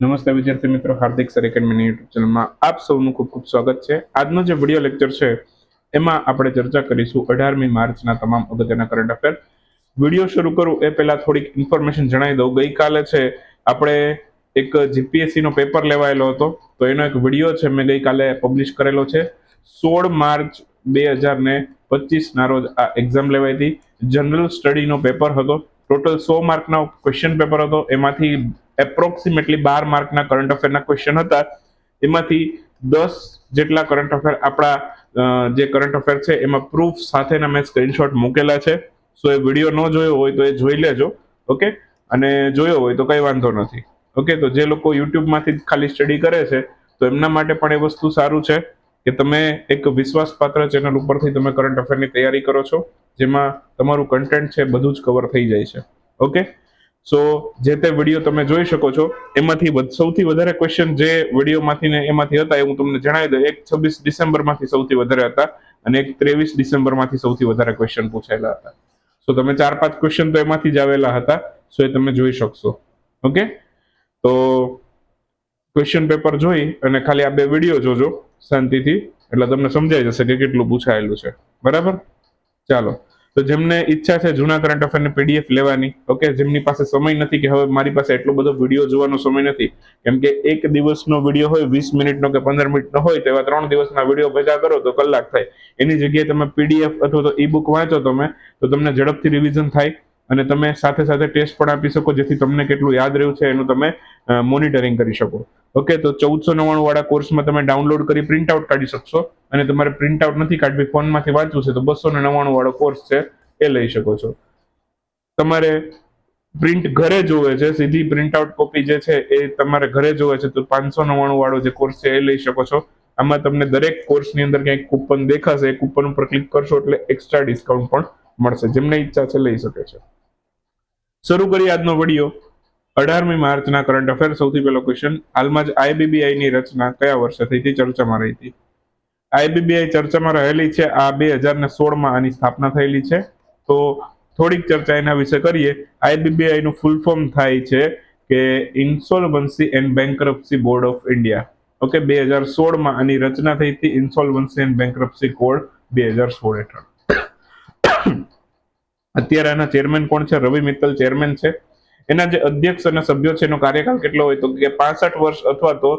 નમસ્તે વિદ્યાર્થી મિત્રો, હાર્દિક સર એકેડમીની યુટ્યુબ ચેનલમાં આપ સૌનું ખૂબ ખૂબ સ્વાગત છે. આજનો જે વીડિયો લેક્ચર છે, એમાં આપણે ચર્ચા કરીશું અઢારમી માર્ચના તમામ અગત્યના કરંટ અફેર વીડિયો શરૂ કરું, એ પહેલા થોડીક ઇન્ફોર્મેશન જણાવી દઉં. ગઈકાલે છે, આપણે એક જીપીએસસી નો પેપર લેવાયેલો હતો. તો એનો એક વીડિયો છે, મેં ગઈકાલે પબ્લિશ કરેલો છે. સોળ માર્ચ બે હજાર ને પચીસના રોજ આ એક્ઝામ લેવાઈ હતી. જનરલ સ્ટડીનો પેપર હતો. ટોટલ સો માર્કનો ક્વેશ્ચન પેપર હતો. એમાંથી એપ્રોક્સિમેટલી બાર માર્કના કરંટ અફેરના ક્વેશ્ચન હતા. એમાંથી દસ જેટલા કરંટ અફેર આપણા જે કરંટ અફેર છે, એમાં પ્રૂફ સાથેના મેં સ્ક્રીનશોટ મૂકેલા છે. સો એ વીડિયો ન જોયો હોય તો એ જોઈ લેજો ઓકે અને જોયો હોય તો કંઈ વાંધો નથી ઓકે તો જે લોકો યુટ્યુબમાંથી ખાલી સ્ટડી કરે છે, તો એમના માટે પણ એ વસ્તુ સારું છે કે તમે એક વિશ્વાસપાત્ર ચેનલ ઉપરથી તમે કરંટ અફેરની તૈયારી કરો છો, જેમાં તમારું કન્ટેન્ટ છે બધું જ કવર થઈ જાય છે ઓકે સો જે તે વીડિયો તમે જોઈ શકો છો, એમાંથી સૌથી વધારે ક્વેશ્ચન જે વિડીયોમાંથી ને એમાંથી હતા એ હું તમને જણાવી દઉં. એક છવ્વીસ ડિસેમ્બરમાંથી સૌથી વધારે હતા અને એક ત્રેવીસ ડિસેમ્બરમાંથી સૌથી વધારે ક્વેશ્ચન પૂછાયેલા હતા. સો તમે ચાર પાંચ ક્વેશ્ચન તો એમાંથી જ આવેલા હતા. સો એ તમે જોઈ શકશો. ઓકે તો ક્વેશ્ચન પેપર જોઈ અને ખાલી આ બે વીડિયો જોજો શાંતિથી. એટલે તમને સમજાઈ જશે કે કેટલું પૂછાયેલું છે. બરાબર? ચાલો. તો જેમને ઈચ્છા છે જૂના કરંટ અફેરની પીડીએફ લેવાની ઓકે જેમની પાસે સમય નથી કે હવે મારી પાસે એટલો બધો વીડિયો જોવાનો સમય નથી, કેમ કે એક દિવસનો વીડિયો હોય, વીસ મિનિટનો કે પંદર મિનિટનો હોય, તો એવા ત્રણ દિવસના વીડિયો ભેગા કરો તો કલાક થાય. એની જગ્યાએ તમે પીડીએફ અથવા તો ઈ બુક વાંચો તમે, તો તમને ઝડપથી રિવિઝન થાય અને તમે સાથે સાથે ટેસ્ટ પણ આપી શકો, જેથી તમને કેટલું યાદ રહ્યું છે, એનું તમે મોનિટરિંગ કરી શકો. ઓકે તો ચૌદસો નવ્વાણું વાળા કોર્સમાં તમે ડાઉનલોડ કરી પ્રિન્ટ આઉટ કાઢી શકશો. અને તમારે પ્રિન્ટ આઉટ નથી કાઢવી, ફોનમાંથી વાંચવું છે, તો બસો ને નવ્વાણું વાળો કોર્સ છે, એ લઈ શકો છો. તમારે પ્રિન્ટ ઘરે જોવે છે, સીધી પ્રિન્ટ આઉટ કોપી જે છે, એ તમારે ઘરે જોવે છે, તો પાંચસો નવ્વાણું વાળો જે કોર્સ છે, એ લઈ શકો છો. આમાં તમને દરેક કોર્સની અંદર ક્યાંક કૂપન દેખાશે, એ કૂપન ઉપર ક્લિક કરશો એટલે એક્સ્ટ્રા ડિસ્કાઉન્ટ પણ મળશે, જેમને ઈચ્છા છે લઈ શકે છે. શરૂ કરીએ આજનો વીડિયો અઢારમી માર્ચના કરંટ અફેર સૌથી પહેલો ક્વેશ્ચન હાલમાં જ આઈબીબીઆઈની રચના કયા વર્ષે થઈ હતી? ચર્ચામાં રહી હતી. આઈબીબીઆઈ ચર્ચામાં રહેલી છે આ બે હજાર ને સોળમાં આની સ્થાપના થયેલી છે. તો થોડીક ચર્ચા એના વિશે કરીએ. આઈબીબીઆઈ નું ફૂલ ફોર્મ થાય છે કે insolvency and bankruptcy board of India okay બે હજાર સોળમાં આની રચના થઈ હતી ઇન્સોલ્વન્સી એન્ડ બેંકરપ્સી કોડ બે હજાર સોળ હેઠળ. અત્યારે આના ચેરમેન કોણ છે? રવિ મિત્તલ ચેરમેન છે. એના જે અધ્યક્ષ અને સભ્યો છે, એનો કાર્યકાળ કેટલો હોય તો કે પાસઠ વર્ષ અથવા તો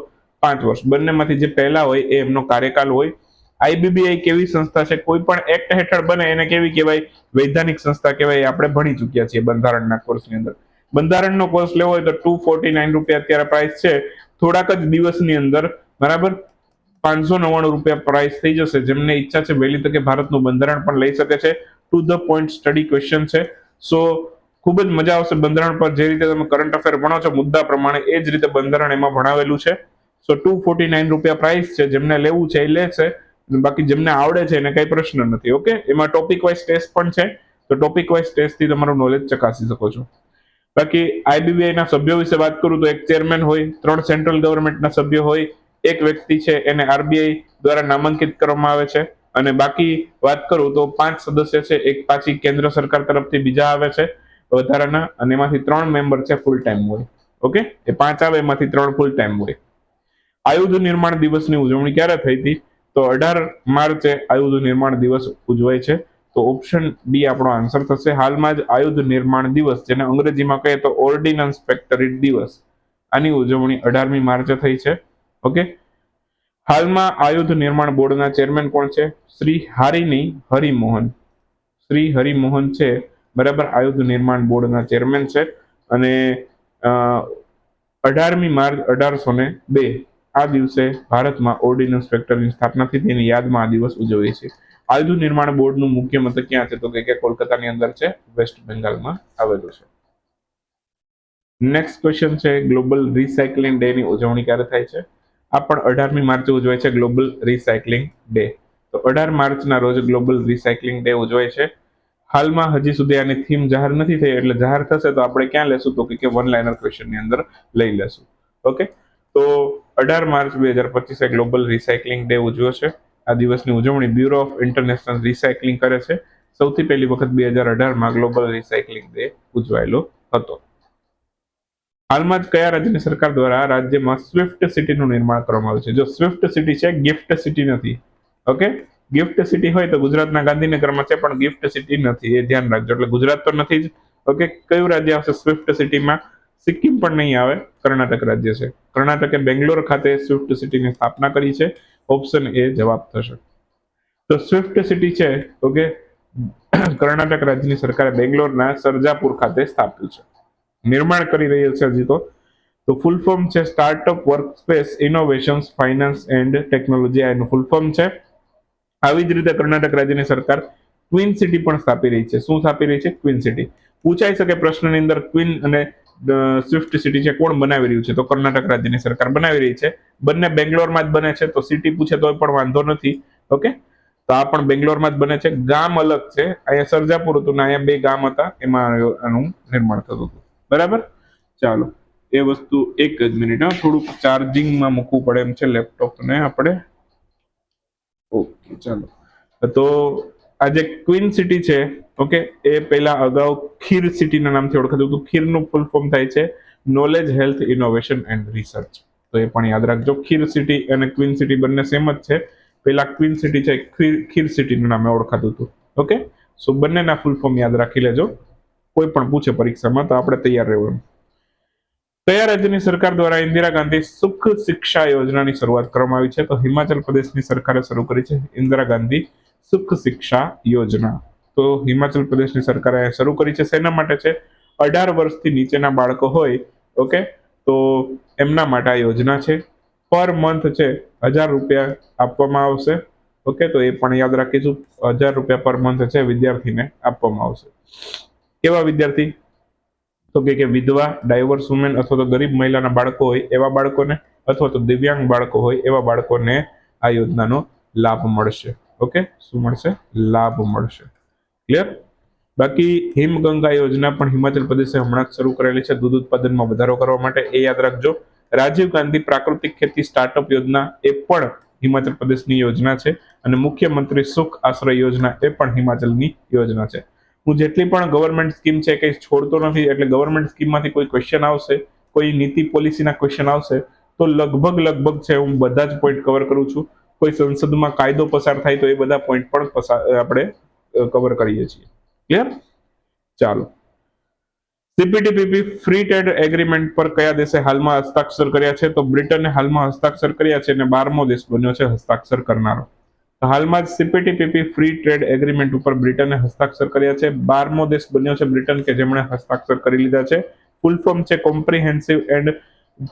પાંચ વર્ષ. બંનેમાંથી જે પહેલા હોય એ એમનો કાર્યકાળ હોય. આઈબીબીઆઈ કેવી સંસ્થા છે? કોઈ પણ એક્ટ હેઠળ બને એને કેવી કહેવાય? વૈધાનિક સંસ્થા કહેવાય આપણે ભણી ચૂક્યા છીએ બંધારણના કોર્સની અંદર. બંધારણનો કોર્સ લેવો હોય તો ટુ ફોર્ટી નાઇન રૂપિયા અત્યારે પ્રાઇસ છે. થોડાક જ દિવસની અંદર, બરાબર? પાંચસો નવ્વાણું રૂપિયા પ્રાઇસ થઈ જશે. જેમને ઈચ્છા છે વહેલી તકે ભારતનું બંધારણ પણ લઈ શકે છે. To the point study question છે. સો ખૂબ જ મજા આવશે બંધારણ પર જે રીતે તમે કરંટ અફેર ભણો છો, મુદ્દા પ્રમાણે એ જ રીતે બંધારણ એમાં ભણાવેલું છે. સો ટુ ફોર્ટી નાઇન રૂપિયા પ્રાઇસ છે, જેમને લેવું છે એ લે છે બાકી જેમને આવડે છે એને કઈ પ્રશ્ન નથી ઓકે એમાં ટોપિક વાઇઝ ટેસ્ટ પણ છે, તો ટોપિક વાઇઝ ટેસ્ટથી તમારું નોલેજ ચકાસી શકો છો. બાકી આઈબીબીઆઈ ના સભ્યો વિશે વાત કરું તો એક ચેરમેન હોય, ત્રણ સેન્ટ્રલ ગવર્મેન્ટના સભ્યો હોય, એક વ્યક્તિ છે, એને આરબીઆઈ દ્વારા નામાંકિત કરવામાં આવે છે. અને બાકી વાત કરું તો પાંચ સદસ્ય છે, એક પાછી કેન્દ્ર સરકાર તરફથી બીજા આવે છે. વધારાના, અને એમાંથી ત્રણ મેમ્બર છે ફૂલ ટાઈમ હોય. ઓકે એ પાંચ આવે, એમાંથી ત્રણ ફૂલ ટાઈમ હોય. આયુધ નિર્માણ દિવસની ઉજવણી ક્યારે થઈ હતી? તો અઢાર માર્ચે આયુધ નિર્માણ દિવસ ઉજવાય છે. તો ઓપ્શન બી આપણો આન્સર થશે. હાલમાં જ આયુધ નિર્માણ દિવસ જેને અંગ્રેજીમાં કહીએ તો ઓર્ડિનન્સ ફેક્ટરી દિવસ. આની ઉજવણી અઢારમી માર્ચે થઈ છે. ઓકે હાલમાં આયુધ નિર્માણ બોર્ડના ચેરમેન કોણ છે? શ્રી હારિની હરિમોહન. શ્રી હરિમોહન છે બરાબર? આયુધ નિર્માણ બોર્ડના ચેરમેન છે. અને અઢારમી માર્ચ અઢારસો ને બે, આ દિવસે ભારતમાં ઓર્ડિનન્સ ફેક્ટરીની સ્થાપના થઈ તેની યાદમાં આ દિવસ ઉજવીએ છીએ. આયુધ નિર્માણ બોર્ડનું મુખ્ય મથક ક્યાં છે? તો કે કોલકાતાની અંદર છે, વેસ્ટ બેંગાલમાં આવેલું છે. નેક્સ્ટ ક્વેશ્ચન છે, ગ્લોબલ રિસાયકલિંગ ડે ની ઉજવણી ક્યારે થાય છે? આ પણ અઢારમી માર્ચે ઉજવાય છે, ગ્લોબલ રિસાયકલિંગ ડે. તો અઢાર માર્ચના રોજ ગ્લોબલ રિસાયકલિંગ ડે ઉજવાય છે. હાલમાં હજી સુધી આની થીમ જાહેર નથી થઈ એટલે જાહેર થશે તો આપણે ક્યાં લેશું? તો કે વન લાઇનર ક્વેશ્ચનની અંદર લઈ લેશું. ઓકે તો અઢાર માર્ચ બે હજાર પચીસે ગ્લોબલ રિસાયકલિંગ ડે ઉજવ્યો છે. આ દિવસની ઉજવણી બ્યુરો ઓફ ઇન્ટરનેશનલ રિસાયકલિંગ કરે છે. સૌથી પહેલી વખત બે હજાર અઢારમાં ગ્લોબલ રિસાયકલિંગ ડે ઉજવાયેલો હતો. હાલમાં જ કયા રાજ્યની સરકાર દ્વારા રાજ્યમાં સ્વિફ્ટ સિટીનું નિર્માણ કરવામાં આવ્યું છે? જો સ્વિફ્ટ સિટી છે ગિફ્ટ સિટી નથી. ઓકે ગિફ્ટ સિટી હોય તો ગુજરાતના ગાંધીનગરમાં છે, પણ ગિફ્ટ સિટી નથી, એ ધ્યાન રાખજો. એટલે ગુજરાત તો નથી જ. ઓકે કયું રાજ્ય આવશે? સ્વિફ્ટ સિટીમાં સિક્કિમ પણ નહીં આવે, કર્ણાટક રાજ્ય છે. કર્ણાટકે બેંગ્લોર ખાતે સ્વિફ્ટ સિટીની સ્થાપના કરી છે. ઓપ્શન એ જવાબ થશે. તો સ્વિફ્ટ સિટી છે ઓકે કર્ણાટક રાજ્યની સરકારે બેંગ્લોરના સરજાપુર ખાતે સ્થાપ્યું છે. નિર્માણ કરી રહ્યું છે હજી તો. તો ફૂલ ફોર્મ છે startup work space innovations finance and technology આ એનું ફૂલ ફોર્મ છે. આવી જ રીતે કર્ણાટક રાજ્યની સરકાર ક્વીન સિટી પણ સ્થાપી રહી છે. શું સ્થાપી રહી છે? ક્વીન સિટી પૂછાઈ શકે પ્રશ્નની અંદર ક્વીન અને સ્વિફ્ટ સિટી છે કોણ બનાવી રહ્યું છે? તો કર્ણાટક રાજ્યની સરકાર બનાવી રહી છે. બંને બેંગ્લોરમાં જ બને છે. તો સિટી પૂછે તો પણ વાંધો નથી. ઓકે? તો આ પણ બેંગ્લોરમાં જ બને છે. ગામ અલગ છે. અહીંયા સરજાપુર હતું ને અહીંયા બે ગામ હતા. એમાં આનું નિર્માણ થતું હતું. બરાબર? ચાલો. એ વસ્તુ એક જ મિનિટ થોડુંક ચાર્જિંગમાં મૂકવું પડે એમ છે. લેપટોપને આપણે ચાલો. તો આ જે ક્વીન સિટી છે ઓકે એ પહેલા અગાઉ ખીર સિટીના નામથી ઓળખાતું હતું. ખીરનું ફૂલ ફોર્મ થાય છે knowledge health innovation and research તો એ પણ યાદ રાખજો. ખીર સિટી અને ક્વીન સિટી બંને સેમ જ છે. પહેલા ક્વીન સિટી છે, ખીર ખીર સિટીનું નામે ઓળખાતું હતું. ઓકે સો બંનેના ફૂલ ફોર્મ યાદ રાખી લેજો. કોઈ પણ પૂછે પરીક્ષામાં તો આપણે તૈયાર રહેવું કયા રાજ્યની સરકાર દ્વારા ઇન્દિરા ગાંધી સુખ શિક્ષા યોજનાની શરૂઆત કરવામાં આવી છે? તો હિમાચલ પ્રદેશની સરકારે શરૂ કરી છે ઇન્દિરા ગાંધી સુખ શિક્ષા યોજના. તો હિમાચલ પ્રદેશની સરકારે શરૂ કરી છે. શેના માટે છે? અઢાર વર્ષથી નીચેના બાળકો હોય, ઓકે? તો એમના માટે આ યોજના છે. પર મંથ છે, હજાર રૂપિયા આપવામાં આવશે, ઓકે? તો એ પણ યાદ રાખીશું. હજાર રૂપિયા પર મંથ છે, વિદ્યાર્થીને આપવામાં આવશે. કેવા વિદ્યાર્થી? તો કે કે વિધવા ડાયવર્સ વુમેન અથવા તો ગરીબ મહિલાના બાળકો હોય એવા બાળકોને અથવા તો દિવ્યાંગ બાળકો હોય એવા બાળકોને આ યોજનાનો લાભ મળશે. ઓકે શું મળશે? લાભ મળશે. ક્લિયર બાકી હિમગંગા યોજના પણ હિમાચલ પ્રદેશે હમણાં જ શરૂ કરેલી છે. દૂધ ઉત્પાદનમાં વધારો કરવા માટે એ યાદ રાખજો. રાજીવ ગાંધી પ્રાકૃતિક ખેતી સ્ટાર્ટઅપ યોજના એ પણ હિમાચલ પ્રદેશની યોજના છે અને મુખ્યમંત્રી સુખ આશ્રય યોજના એ પણ હિમાચલની યોજના છે. હું જેટલી પણ ગવર્મેન્ટ સ્કીમ છે કંઈ છોડતો નથી, એટલે ગવર્મેન્ટ સ્કીમમાંથી કોઈ ક્વેશ્ચન આવશે, કોઈ નીતિ પોલિસીના ક્વેશ્ચન આવશે, તો લગભગ લગભગ છે હું બધા જ પોઈન્ટ કવર કરું છું. કોઈ સંસદમાં કાયદો પસાર થાય તો એ બધા પોઈન્ટ પણ પસાર આપણે કવર કરીએ છીએ. ક્લિયર ચાલો. સીપીટીપીપી ફ્રી ટ્રેડ એગ્રીમેન્ટ પર કયા દેશે હાલમાં હસ્તાક્ષર કર્યા છે? તો બ્રિટને હાલમાં હસ્તાક્ષર કર્યા છે અને બારમો દેશ બન્યો છે હસ્તાક્ષર કરનારો. હાલમાં જ સીપીટીપીપી ફ્રી ટ્રેડ એગ્રીમેન્ટ ઉપર બ્રિટને હસ્તાક્ષર કર્યા છે. બારમો દેશ બન્યો છે બ્રિટન કે જેમણે હસ્તાક્ષર કરી લીધા છે. ફૂલ ફોર્મ છે comprehensive and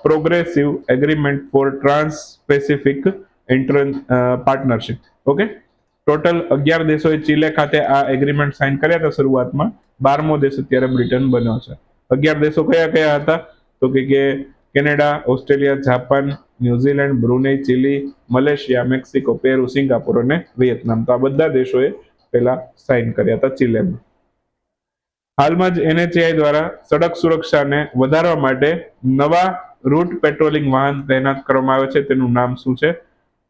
progressive agreement for trans pacific inter partnership okay total અગિયાર દેશોએ ચીલે ખાતે આ એગ્રીમેન્ટ સાઇન કર્યા હતા શરૂઆતમાં. બારમો દેશ અત્યારે બ્રિટન બન્યો છે. અગિયાર દેશો કયા કયા હતા? તો કે Canada, Australia, Japan New Zealand, Brunei, Chile, Malaysia, Mexico, Peru, Singapore અને વિયેતનામ. તો આ બધા દેશોએ પહેલા સાઇન કર્યા હતા ચીલેમાં. હાલમાં જ એનએચએઆઈ દ્વારા સડક સુરક્ષાને વધારવા માટે નવા રૂટ પેટ્રોલિંગ વાહન તૈનાત કરવામાં આવે છે. તેનું નામ શું છે?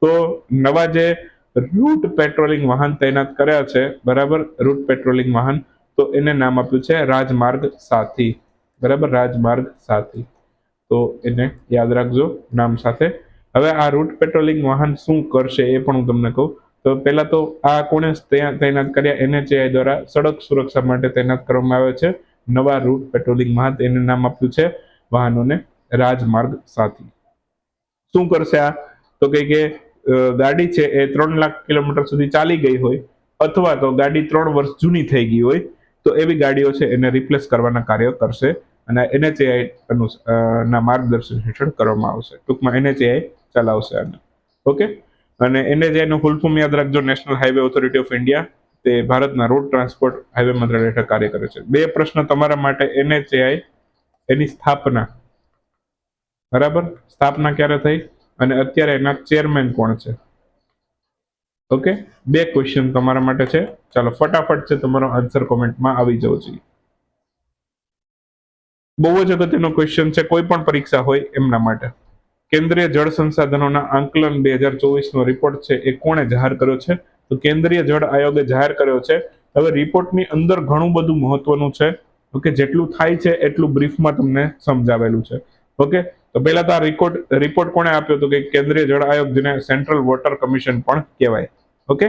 તો નવા જે રૂટ પેટ્રોલિંગ વાહન તૈનાત કર્યા છે, બરાબર? રૂટ પેટ્રોલિંગ વાહન. તો એને નામ આપ્યું છે રાજમાર્ગ સાથી. બરાબર? રાજમાર્ગ સાથી. તો એને યાદ રાખજો નામ સાથે. હવે આ રૂટ પેટ્રોલિંગ વાહન શું કરશે એ પણ હું તમને કહું. તો પહેલા તો આ કોણે તૈનાત કર્યા? એનએચએઆઈ દ્વારા સડક સુરક્ષા માટે તૈનાત કરવામાં આવે છે. નવા રૂટ પેટ્રોલિંગ વાહન એને નામ આપ્યું છે વાહનોને રાજમાર્ગ સાથી. શું કરશે આ? તો કે કે ગાડી છે એ ત્રણ લાખ કિલોમીટર સુધી ચાલી ગઈ હોય અથવા તો ગાડી ત્રણ વર્ષ જૂની થઈ ગઈ હોય તો એવી ગાડીઓ છે એને રિપ્લેસ કરવાના કાર્ય કરશે. અને એનએચએઆઈ ના માર્ગદર્શન હેઠળ કરવામાં આવશે. ટૂંકમાં એનએચએઆઈ ચલાવશે આને. ઓકે? અને એનએચએઆઈ નું ફૂલ ફોર્મ યાદ રાખજો national highway authority of India તે ભારતના રોડ ટ્રાન્સપોર્ટ હાઈવે મંત્રાલય હેઠળ કાર્ય કરે છે. બે પ્રશ્ન તમારા માટે એનએચએઆઈ, એની સ્થાપના. બરાબર? સ્થાપના ક્યારે થઈ? અને અત્યારે એના ચેરમેન કોણ છે? ઓકે? બે ક્વેશ્ચન તમારા માટે છે. ચાલો, ફટાફટ છે, તમારો આન્સર કોમેન્ટમાં આવી જવો જોઈએ. બહુ જ અગત્યનો ક્વેશ્ચન છે, કોઈ પણ પરીક્ષા હોય એમના માટે. કેન્દ્રીય જળ સંસાધનોના આંકલન બે હજાર ચોવીસનો રિપોર્ટ છે, એ કોણે જાહેર કર્યો છે? તો કેન્દ્રીય જળ આયોગે જાહેર કર્યો છે. હવે રિપોર્ટની અંદર ઘણું બધું મહત્વનું છે. ઓકે, જેટલું થાય છે, એટલું બ્રીફમાં તમને સમજાવેલું છે. ઓકે, તો પહેલા તો આ રિપોર્ટ રિપોર્ટ કોણે આપ્યો હતો કે કેન્દ્રીય જળ આયોગ જેને સેન્ટ્રલ વોટર કમિશન પણ કહેવાય. ઓકે,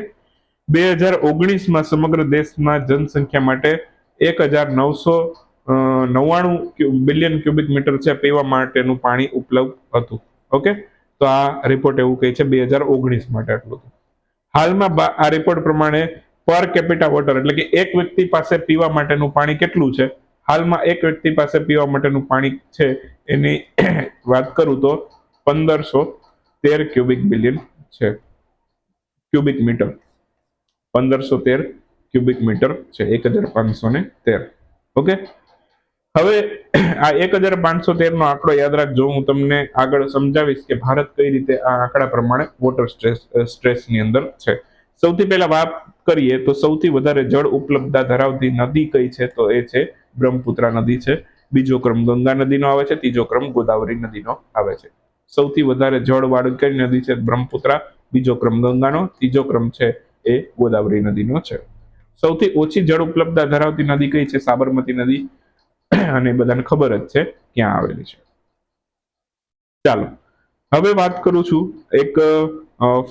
બે હજાર ઓગણીસમાં સમગ્ર દેશમાં જનસંખ્યા માટે એક હજાર નવસો નવ્વાણું બિલિયન ક્યુબિક મીટર છે, પીવા માટેનું પાણી ઉપલબ્ધ હતું. ઓકે? તો આ રિપોર્ટ એવું કહે છે, બે હજાર ઓગણીસ માટે આટલું હતું. હાલમાં આ રિપોર્ટ પ્રમાણે પર કેપિટા વોટર એટલે કે એક વ્યક્તિ પાસે પીવા માટેનું પાણી કેટલું છે? હાલમાં એક વ્યક્તિ પાસે પીવા માટેનું પાણી છે, એની વાત કરું તો પંદરસો તેર ક્યુબિક બિલિયન છે. Cubic metre. પંદરસો તેર ક્યુબિક મીટર છે, એક હજાર પાંચસો ને તેર. ઓકે? હવે, આ એક હજાર પાંચસો તેર નો આંકડો યાદ રાખજો. હું તમને આગળ સમજાવીશ કે ભારત કઈ રીતે આ આંકડા પ્રમાણે વોટર સ્ટ્રેસ સ્ટ્રેસની અંદર છે. સૌથી પહેલા વાત કરીએ તો સૌથી વધારે જળ ઉપલબ્ધતા ધરાવતી નદી કઈ છે તો એ છે બ્રહ્મપુત્રા નદી છે. બીજો ક્રમ ગંગા નદીનો આવે છે, ત્રીજો ક્રમ ગોદાવરી નદીનો આવે છે. સૌથી વધારે જળ વાળી નદી છે બ્રહ્મપુત્રા, બીજો ક્રમ ગંગાનો, ત્રીજો ક્રમ છે એ ગોદાવરી નદીનો છે. સૌથી ઓછી જળ ઉપલબ્ધતા ધરાવતી નદી કઈ છે? સાબરમતી નદી અને બધાને ખબર જ છે ક્યાં આવેલી છે. ચાલો, હવે વાત કરું છું એક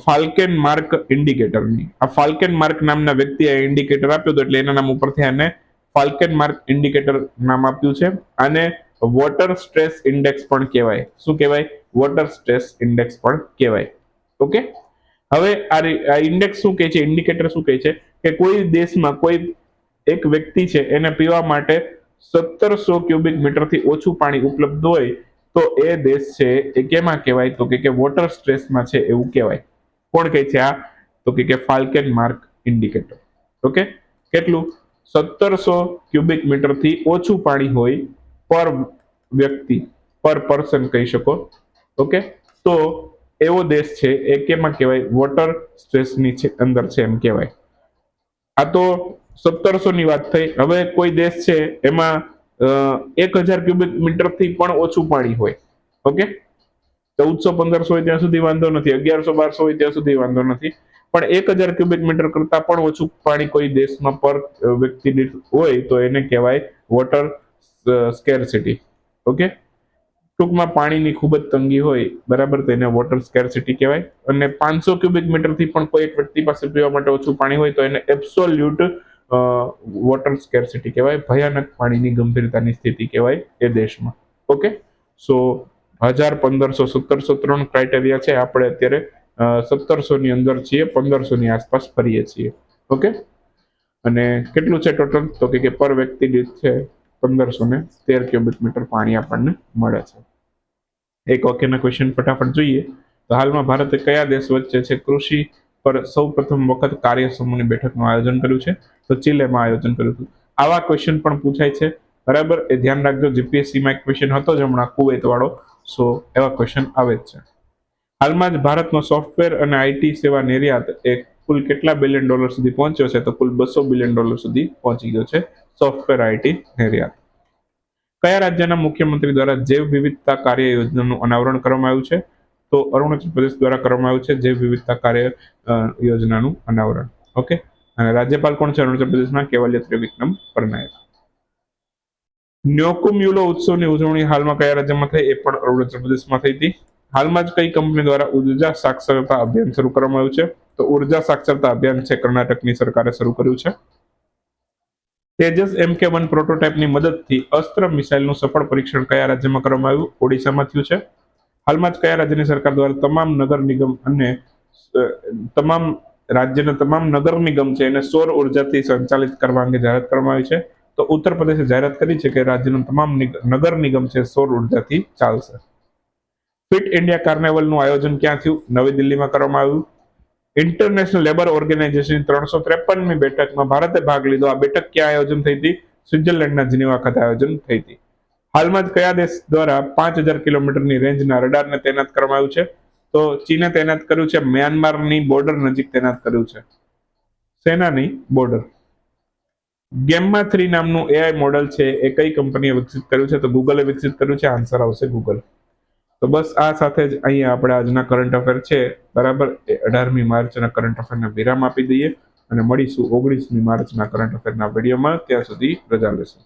ફાલ્કેન માર્ક ઇન્ડિકેટરની. આ ફાલ્કેન માર્ક નામના વ્યક્તિએ ઇન્ડિકેટર આપ્યું હતું એટલે એના નામ ઉપરથી આને ફાલ્કેન માર્ક ઇન્ડિકેટર નામ આપ્યું છે. આને વોટર સ્ટ્રેસ ઇન્ડેક્સ પણ કહેવાય. શું કહેવાય? વોટર સ્ટ્રેસ ઇન્ડેક્સ પણ કહેવાય. ઓકે? હવે આ ઇન્ડેક્સ શું કહે છે? ઇન્ડિકેટર શું કહે છે? કે કોઈ દેશમાં કોઈ એક વ્યક્તિ છે એને પીવા માટે સત્તરસો ક્યુબિક મીટરથી ઓછું પાણી ઉપલબ્ધ હોય તો એ દેશ છે એ કેમાં કહેવાય? તો કે વોટર સ્ટ્રેસમાં છે એવું કહેવાય. કોણ કહે છે આ? તો કે ફાલ્કેન માર્ક ઇન્ડિકેટર ઓકે કેટલું? સત્તરસો ક્યુબિક મીટરથી ઓછું પાણી હોય પર વ્યક્તિ, પર પર્સન કહી શકો? ઓકે તો એવો દેશ છે એ કેમાં કહેવાય? વોટર સ્ટ્રેસની અંદર છે એમ કહેવાય. આ તો સત્તરસો ની વાત થઈ. હવે કોઈ દેશ છે એમાં એક હજાર ક્યુબિક મીટરથી પણ ઓછું પાણી હોય. ઓકે? ચૌદસો, પંદરસો હોય ત્યાં સુધી વાંધો નથી. અગિયારસો, બારસો હોય ત્યાં સુધી વાંધો નથી. પણ એક હજાર ક્યુબિક મીટર કરતા પણ ઓછું પાણી કોઈ દેશમાં પર વ્યક્તિ હોય તો એને કહેવાય વોટર સ્કેરસિટી. ઓકે? ટૂંકમાં પાણીની ખૂબ જ તંગી હોય, બરાબર, તો એને વોટર સ્કેરસિટી કહેવાય. અને પાંચસો ક્યુબિક મીટરથી પણ કોઈ એક વ્યક્તિ પાસે પીવા માટે ઓછું પાણી હોય તો એને એબ્સોલ્યુટ વોટર સ્કેરસિટી કહેવાય, ભયાનક પાણીની ગંભીરતાની સ્થિતિ કહેવાય એ દેશમાં. ઓકે સો હજાર પંદરસો સત્તરસો ત્રણ ક્રાઇટેરિયા છે. આપણે અત્યારે સત્તરસોની અંદર છીએ, પંદરસોની આસપાસ ફરીએ છીએ. ઓકે અને કેટલું છે ટોટલ તો કે પર વ્યક્તિ દીઠ છે પંદરસો ને તેર ક્યુબિક મીટર પાણી આપણને મળે છે. એક વાક્યના ક્વેશ્ચન ફટાફટ જોઈએ. તો હાલમાં ભારતે કયા દેશ વચ્ચે છે કૃષિ પર સૌ પ્રથમ વખત કાર્ય સમૂહની બેઠકનું આયોજન કર્યું છે? તો આયોજન કર્યું હતું. આવા ક્વેશ્ચન પણ પૂછાય છે. બરાબર? એ ધ્યાન રાખજો. જીપીએસસીમાં એક ક્વેશ્ચન હતો જ હમણાં કુવૈત સો એવા ક્વેશ્ચન આવે જ છે. હાલમાં જ ભારતનો સોફ્ટવેર અને આઈટી સેવા નિર્યાત એ કુલ કેટલા બિલિયન ડોલર સુધી પહોંચ્યો છે? તો કુલ બસો બિલિયન ડોલર સુધી પહોંચી ગયો છે સોફ્ટવેર આઈટી નિર્યાત. કયા રાજ્યના મુખ્યમંત્રી દ્વારા જૈવ વિવિધતા કાર્ય યોજનાનું અનાવરણ કરવામાં આવ્યું છે? તો અરુણાચલ પ્રદેશ દ્વારા કરવામાં આવ્યું છે જૈવ વિવિધતા કાર્ય યોજનાનું અનાવરણ. ઓકે અને રાજ્યપાલ કોણ છે? અરુણાચલ પ્રદેશના કેવલ્ય ત્રિવિક્રમ પરનાયક ન્યોકુમ્યુલો ઉત્સવની ઉજવણી હાલમાં કયા રાજ્યમાં થઈ? એ પણ અરુણાચલ પ્રદેશમાં થઈ હતી. હાલમાં જ કઈ કંપની દ્વારા ઊર્જા સાક્ષરતા અભિયાન શરૂ કરવામાં આવ્યું છે? તો ઊર્જા સાક્ષરતા અભિયાન છે કર્ણાટકની સરકારે શરૂ કર્યું છે. તેજસ એમ કે વન પ્રોટોટાઇપની મદદથી અસ્ત્ર મિસાઇલનું સફળ પરીક્ષણ કયા રાજ્યમાં કરવામાં આવ્યું? ઓડિશામાં થયું છે. હાલમાં જ કયા રાજ્યની સરકાર દ્વારા તમામ નગર નિગમ અને તમામ રાજ્યના તમામ નગર નિગમ છે એને સૌર ઉર્જાથી સંચાલિત કરવા અંગે જાહેરાત કરવામાં આવી છે. તો ઉત્તર પ્રદેશે જાહેરાત કરી છે કે રાજ્યના તમામ નગર નિગમ છે સૌર ઉર્જાથી ચાલશે. ફિટ ઇન્ડિયા કાર્નેવલનું આયોજન ક્યાં થયું? નવી દિલ્હીમાં કરવામાં આવ્યું. ઇન્ટરનેશનલ લેબર ઓર્ગેનાઇઝેશન ત્રણસો ત્રેપનમી બેઠકમાં ભારતે ભાગ લીધો. આ બેઠક ક્યાં આયોજન થઈ હતી? સ્વિટ્ઝરલેન્ડના જીનીવા ખાતે આયોજન થઈ હતી. હાલમાં જ કયા દેશ દ્વારા પાંચ હજાર કિલોમીટરની રેન્જના રડારને તૈનાત કરવામાં આવ્યું છે? તો ચીને તૈનાત કર્યું છે. મ્યાનમારની બોર્ડર નજીક તૈનાત કર્યું છે. સેનાની બોર્ડર ગેમમાં થ્રી નામનું એઆઈ મોડલ છે. એ કઈ કંપનીએ વિકસિત કર્યું છે? તો ગૂગલે વિકસિત કર્યું છે. આન્સર આવશે ગૂગલ તો બસ આ સાથે જ અહીંયા આપણે આજના કરંટ અફેર છે. બરાબર? એ અઢારમી માર્ચના કરંટ અફેરને વિરામ આપી દઈએ અને મળીશું ઓગણીસમી માર્ચના કરંટ અફેરના વિડીયોમાં ત્યાં સુધી રજા લેશું.